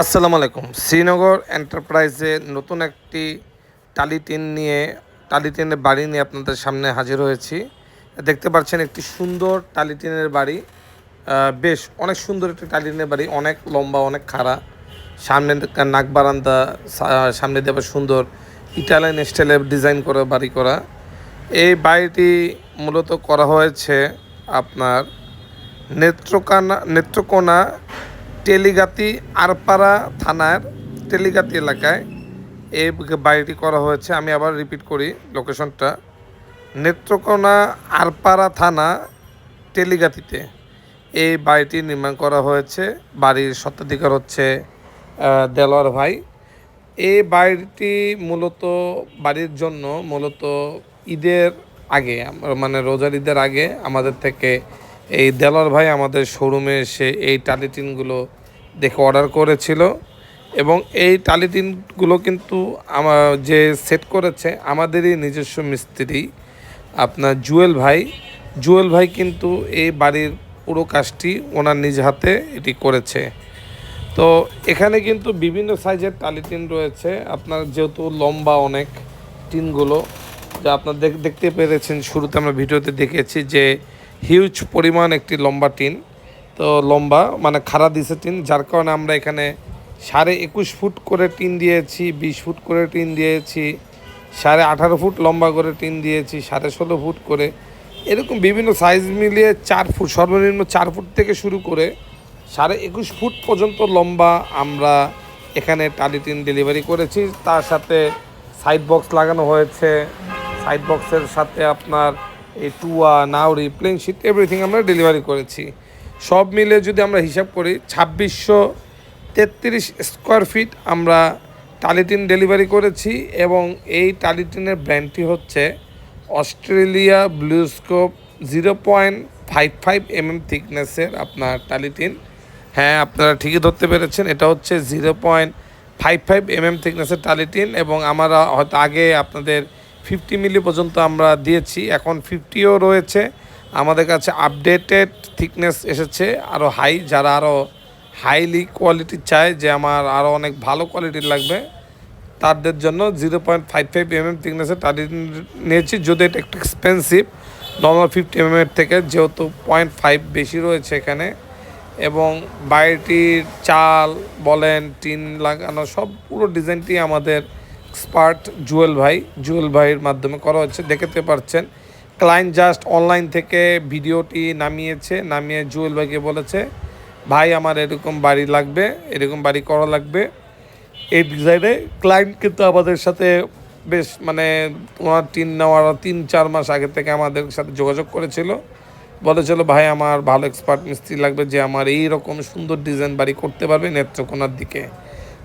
আসসালামু আলাইকুম। শ্রীনগর এন্টারপ্রাইজে নতুন একটি টালি টিন নিয়ে, টালি টিনের বাড়ি নিয়ে আপনাদের সামনে হাজির হয়েছি। দেখতে পাচ্ছেন একটি সুন্দর টালি টিনের বাড়ি। বেশ অনেক সুন্দর একটি টালি টিনের বাড়ি, অনেক লম্বা, অনেক খাড়া। সামনে নাক বারান্দা সামনে আবার সুন্দর ইটালিয়ান স্টাইলে ডিজাইন করে, বাড়ি করা। এই বাড়িটি মূলত করা হয়েছে আপনার নেত্রকানা, নেত্রকোনা টেলিগাতি আরপাড়া থানার টেলিগাতি এলাকায় এই বাড়িটি করা হয়েছে। আমি আবার রিপিট করি লোকেশনটা নেত্রকোনা আরপাড়া থানা টেলিগাতিতে এই বাড়িটি নির্মাণ করা হয়েছে। বাড়ির স্বত্বাধিকার হচ্ছে দেলোয়ার ভাই। এই বাড়িটি মূলত, বাড়ির জন্য মূলত ঈদের আগে মানে রোজার ঈদের আগে আমাদের থেকে এই দেলোয়ার ভাই আমাদের শোরুমে এসে এই টালিটিনগুলো দেখে অর্ডার করেছিল এবং এই টালিটিনগুলো কিন্তু আমার যে সেট করেছে আমাদেরই নিজস্ব মিস্ত্রি, আপনার জুয়েল ভাই। জুয়েল ভাই কিন্তু এই বাড়ির পুরো কাজটি ওনার নিজ হাতে এটি করেছে। তো এখানে কিন্তু বিভিন্ন সাইজের টালি টিন রয়েছে। আপনার যেহেতু লম্বা অনেক টিনগুলো, যা আপনার দেখ- দেখতে পেরেছেন। শুরুতে আমরা ভিডিওতে দেখেছি যে হিউজ পরিমাণ একটি লম্বা টিন। তো লম্বা মানে খাড়া দিছে টিন, যার কারণে আমরা এখানে সাড়ে একুশ ফুট করে টিন দিয়েছি, বিশ ফুট করে টিন দিয়েছি, সাড়ে আঠারো ফুট লম্বা করে টিন দিয়েছি, সাড়ে ষোলো ফুট করে। এরকম বিভিন্ন সাইজ মিলিয়ে চার ফুট, সর্বনিম্ন চার ফুট থেকে শুরু করে সাড়ে একুশ ফুট পর্যন্ত লম্বা আমরা এখানে টালি টিন ডেলিভারি করেছি। তার সাথে সাইড বক্স লাগানো হয়েছে। সাইড বক্সের সাথে আপনার এই টুয়া নাউরি প্লেন শিট এভরিথিং আমরা ডেলিভারি করেছি। সব মিলে যদি আমরা হিসাব করি, ছাব্বিশশো তেত্রিশ স্কোয়ার ফিট আমরা টালিটিন ডেলিভারি করেছি এবং এই টালিটিনের ব্র্যান্ডটি হচ্ছে Australia BlueScope zero point five five MM থিকনেসের আপনার টালিটিন হ্যাঁ আপনারা ঠিকই ধরতে পেরেছেন, এটা হচ্ছে zero point five five MM থিকনেসের টালিটিন এবং আমরা হয়তো আগে আপনাদের ফিফটি মিলি পর্যন্ত আমরা দিয়েছি। এখন ফিফটিও রয়েছে। আমাদের কাছে আপডেটেড থিকনেস এসেছে আরও হাই যারা আরও হাইলি কোয়ালিটি চায় যে আমার আরও অনেক ভালো কোয়ালিটির লাগবে, তাদের জন্য zero point five five MM থিকনেসের টালি নিয়েছি। যদি এটা একটু এক্সপেন্সিভ নর্মাল ফিফটি এম এর থেকে, যেহেতু পয়েন্ট ফাইভ বেশি রয়েছে এখানে, এবং বাড়িটির চাল বলেন, টিন লাগানো, সব পুরো ডিজাইনটি আমাদের এক্সপার্ট জুয়েল ভাই। জুয়েল ভাইয়ের মাধ্যমে করা হচ্ছে। দেখতে পারছেন ক্লায়েন্ট জাস্ট অনলাইন থেকে ভিডিওটি নামিয়েছে। নামিয়ে জুয়েল ভাইকে বলেছে, ভাই, আমার এরকম বাড়ি লাগবে, এরকম বাড়ি করা লাগবে। এই ডিজাইনে ক্লায়েন্ট কিন্তু আমাদের সাথে বেশ মানে তোমার টিন নেওয়ার, তিন, চার মাস আগে থেকে আমাদের সাথে যোগাযোগ করেছিল। বলেছিল, ভাই, আমার ভালো এক্সপার্ট মিস্ত্রি লাগবে যে আমার এই রকম সুন্দর ডিজাইন বাড়ি করতে পারবে নেত্রকোনার দিকে।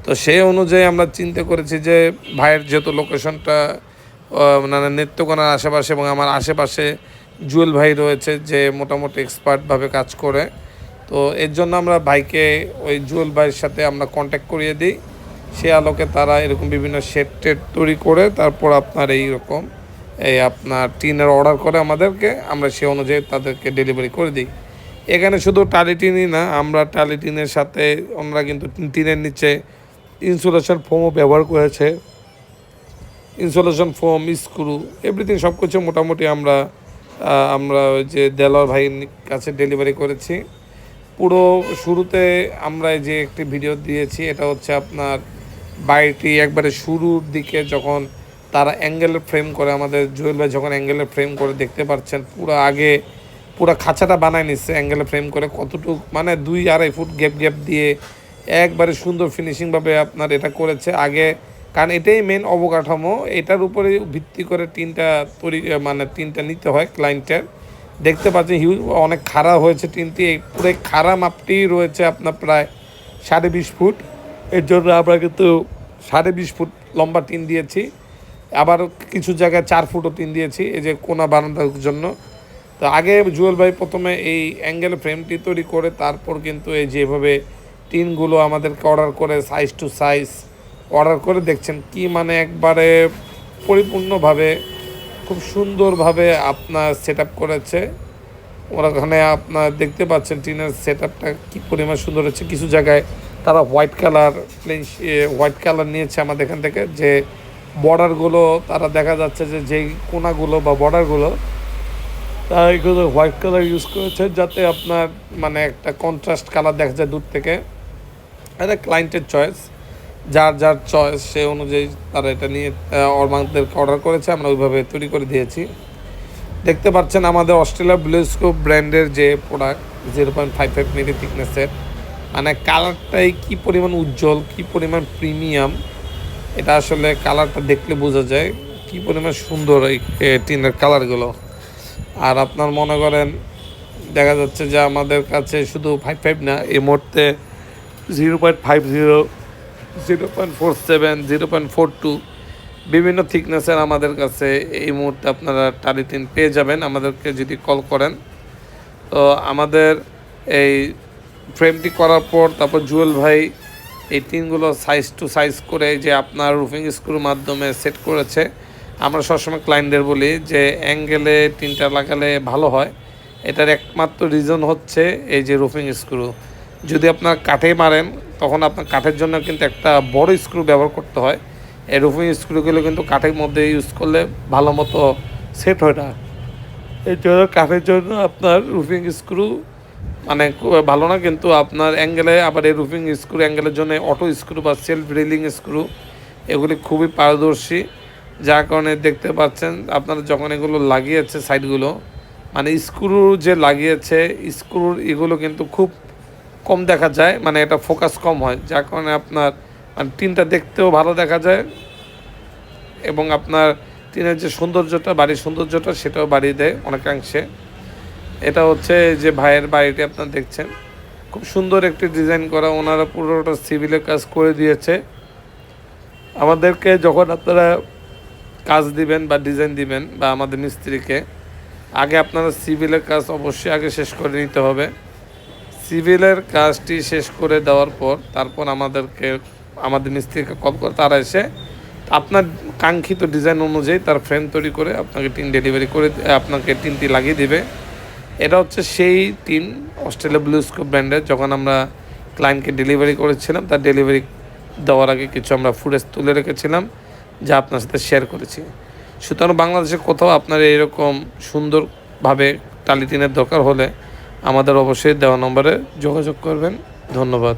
তো সেই অনুযায়ী আমরা চিন্তা করেছি যে ভাইয়ের যেহেতু লোকেশনটা মানে নেত্রকোনার আশেপাশে এবং আমার আশেপাশে জুয়েল ভাই রয়েছে যে মোটামুটি এক্সপার্টভাবে কাজ করে, তো এর জন্য আমরা ভাইকে ওই জুয়েল ভাইয়ের সাথে আমরা কন্ট্যাক্ট করিয়ে দিই। সে আলোকে তারা এরকম বিভিন্ন শেড টেড তৈরি করে, তারপর আপনার এই রকম, এই আপনার টিনের অর্ডার করে আমাদেরকে, আমরা সে অনুযায়ী তাদেরকে ডেলিভারি করে দিই। এখানে শুধু টালি টিনই না, আমরা টালি টিনের সাথে আমরা কিন্তু টিনের নিচে ইনসুলেশন ফোমও ব্যবহার করেছে। ইনসুলেশন ফোম, স্ক্রু, এভরিথিং সব কিছু মোটামুটি আমরা আমরা ওই যে দেলোয়ার ভাইয়ের কাছে ডেলিভারি করেছি। পুরো শুরুতে আমরা যে একটি ভিডিও দিয়েছি, এটা হচ্ছে আপনার বাড়িটি একবারে শুরুর দিকে যখন তারা অ্যাঙ্গেলের ফ্রেম করে, আমাদের জুয়েল ভাই যখন অ্যাঙ্গেলের ফ্রেম করে দেখতে পাচ্ছেন, পুরো আগে পুরো খাঁচাটা বানায় নিচ্ছে অ্যাঙ্গেলে ফ্রেম করে, কতটুক মানে দুই আড়াই ফুট গ্যাপ গ্যাপ দিয়ে একবারে সুন্দর ফিনিশিংভাবে আপনার এটা করেছে। আগে, কারণ এটাই মেন অবকাঠামো। এটার উপরে ভিত্তি করে টিনটা তৈরি মানে টিনটা নিতে হয় ক্লায়েন্টের দেখতে পাচ্ছেন হিউজ অনেক খাড়া হয়েছে টিনটি এই পুরো খাড়া মাপটি রয়েছে আপনার প্রায় সাড়ে বিশ ফুট। এর জন্য আমরা কিন্তু সাড়ে বিশ ফুট লম্বা টিন দিয়েছি। আবার কিছু জায়গায় চার ফুটও টিন দিয়েছি, এই যে কোনা বারান্দার জন্য। তো আগে জুয়েল ভাই প্রথমে এই অ্যাঙ্গেল ফ্রেমটি তৈরি করে, তারপর কিন্তু এই যেভাবে টিনগুলো আমাদেরকে অর্ডার করে সাইজ টু সাইজ অর্ডার করে দেখছেন কি মানে একবারে পরিপূর্ণভাবে, খুব সুন্দরভাবে আপনার সেট করেছে। ওরা ওখানে আপনার দেখতে পাচ্ছেন টিনের সেট আপটা কী পরিমাণ সুন্দর হচ্ছে। কিছু জায়গায় তারা white colour plain white colour নিয়েছে আমাদের এখান থেকে। যে বর্ডারগুলো তারা দেখা যাচ্ছে যে যেই কোনাগুলো বা বর্ডারগুলো তারা এগুলো হোয়াইট কালার ইউজ করেছে যাতে আপনার মানে একটা কন্ট্রাস্ট কালার দেখা যায় দূর থেকে। এটা ক্লায়েন্টের চয়েস যার যার চয়েস সে অনুযায়ী তারা এটা নিয়ে আমাদেরকে অর্ডার করেছে, আমরা ওইভাবে তৈরি করে দিয়েছি। দেখতে পাচ্ছেন আমাদের অস্ট্রেলিয়া ব্লুস্কোপ ব্র্যান্ডের যে product zero point five five milli থিকনেসের মানে কালারটাই কি পরিমাণ উজ্জ্বল, কি পরিমাণ প্রিমিয়াম এটা আসলে কালারটা দেখলে বোঝা যায় কি পরিমাণ সুন্দর এই টিনের কালারগুলো আর আপনার মনে করেন, দেখা যাচ্ছে যে আমাদের কাছে শুধু ফাইভ ফাইভ না, এই মুহূর্তে zero point five zero zero point four seven, zero point four two, বিভিন্ন থিকনেসের আমাদের কাছে এই মুহূর্তে আপনারা টালি টিন পেয়ে যাবেন। আমাদেরকে যদি কল করেন, তো আমাদের এই ফ্রেমটি করার পর তারপর জুয়েল ভাই এই টিনগুলো সাইজ টু সাইজ করে যে আপনার রুফিং স্ক্রুর মাধ্যমে সেট করেছে, আমরা সবসময় ক্লায়েন্টদের বলি যে অ্যাঙ্গেলে টিনটা লাগালে ভালো হয়। এটার একমাত্র রিজন হচ্ছে এই যে রুফিং স্ক্রু যদি আপনার কাঠে মারেন, তখন আপনার কাঠের জন্য কিন্তু একটা বড় স্ক্রু ব্যবহার করতে হয়। রুফিং স্ক্রুগুলো কিন্তু কাঠের মধ্যে ইউজ করলে ভালো মতো সেট হয় না। এই জন্য কাঠের জন্য আপনার রুফিং স্ক্রু মানে ভালো না, কিন্তু আপনার অ্যাঙ্গেলে আবার এই রুফিং স্ক্রু অ্যাঙ্গেলের জন্য অটো স্ক্রু বা সেলফ রিলিং স্ক্রু এগুলি খুবই পারদর্শী। যার কারণে দেখতে পাচ্ছেন আপনারা যখন এগুলো লাগিয়েছে সাইডগুলো মানে স্ক্রু যে লাগিয়েছে স্ক্রুর এগুলো কিন্তু খুব কম দেখা যায় মানে এটা ফোকাস কম হয়। যার কারণে আপনার মানে টিনটা দেখতেও ভালো দেখা যায় এবং আপনার টিনের যে সৌন্দর্যটা, বাড়ির সৌন্দর্যটা সেটাও বাড়িয়ে দেয় অনেকাংশে। এটা হচ্ছে যে ভাইয়ের বাড়িটি আপনারা দেখছেন। খুব সুন্দর একটি ডিজাইন করা, ওনারা পুরোটা সিভিলের কাজ করে দিয়েছে। আমাদেরকে যখন আপনারা কাজ দিবেন বা ডিজাইন দিবেন বা আমাদের মিস্ত্রিকে, আগে আপনারা সিভিলের কাজ অবশ্যই আগে শেষ করে নিতে হবে। সিভিলের কাজটি শেষ করে দেওয়ার পর তারপর আমাদেরকে, আমাদের মিস্ত্রিকে কল করে, তারা এসে আপনার কাঙ্ক্ষিত ডিজাইন অনুযায়ী তার ফ্রেম তৈরি করে আপনাকে টিন ডেলিভারি করে, আপনাকে টিনটি লাগিয়ে দেবে। এটা হচ্ছে সেই টিন অস্ট্রেলিয়া ব্লুস্কোপ ব্র্যান্ডের যখন আমরা ক্লায়েন্টকে ডেলিভারি করেছিলাম, তার ডেলিভারি দেওয়ার আগে কিছু আমরা ফুটেজ তুলে রেখেছিলাম, যা আপনার সাথে শেয়ার করেছি। সুতরাং বাংলাদেশে কোথাও আপনার এরকম সুন্দরভাবে টালি টিনের দরকার হলে আমাদের অবশ্যই দেওয়া নম্বরে যোগাযোগ করবেন। ধন্যবাদ।